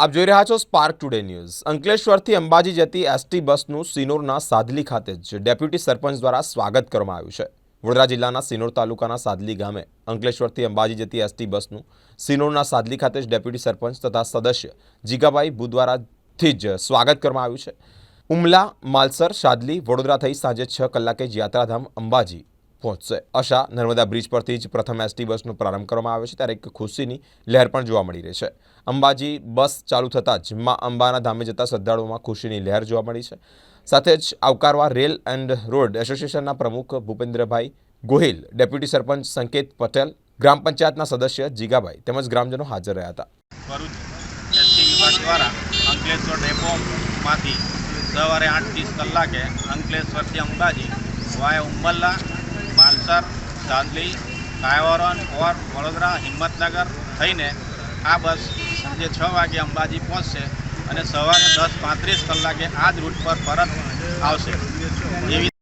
આપ જોઈ રહ્યા છો સ્પાર્ક ટુડે ન્યૂઝ અંકલેશ્વરથી અંબાજી જતી એસટી બસનું સિનોરના સાદલી ખાતે જ ડેપ્યુટી સરપંચ દ્વારા સ્વાગત કરવામાં આવ્યું છે. વડોદરા જિલ્લાના સિનોર તાલુકાના સાદલી ગામે અંકલેશ્વરથી અંબાજી જતી એસટી બસનું સિનોરના સાદલી ખાતે જ ડેપ્યુટી સરપંચ તથા સદસ્ય જીગાભાઈ બુધવારાથી જ સ્વાગત કરવામાં આવ્યું છે. ઉમલા, માલસર, સાદલી, વડોદરા થઈ સાંજે છ કલાકે જ યાત્રાધામ અંબાજી પહોંચશે. અશા નર્મદા બ્રિજ પરથી જ પ્રથમ એસટી બસનો પ્રારંભ કરવામાં આવ્યો છે, ત્યારે એક ખુશીની લહેર પણ જોવા મળી રહી છે. અંબાજી બસ ચાલુ થતાં જ મા અંબાના ધામે જતા શ્રદ્ધાળુઓમાં ખુશીની લહેર જોવા મળી છે. સાથે જ આવકારવા રેલ એન્ડ રોડ એસોસિએશનના પ્રમુખ ભૂપેન્દ્રભાઈ ગોહિલ, ડેપ્યુટી સરપંચ સંકેત પટેલ, ગ્રામ પંચાયતના સદસ્ય જીગાભાઈ તેમજ ગ્રામજનો હાજર રહ્યા હતા. દ્વારા અંકલેશ્વર સવારે આઠ ત્રીસ કલાકે અંકલેશ્વરથી અંબાજી વાય ઉંબલ્લા માલસર ચાંદલી કાયવરન ઓર વડોદરા, હિંમતનગર થઈને આ બસ સાંજે છ વાગે અંબાજી પહોંચશે અને સવારે દસ પાંત્રીસ કલાકે આ જ રૂટ પર પરત આવશે. એવી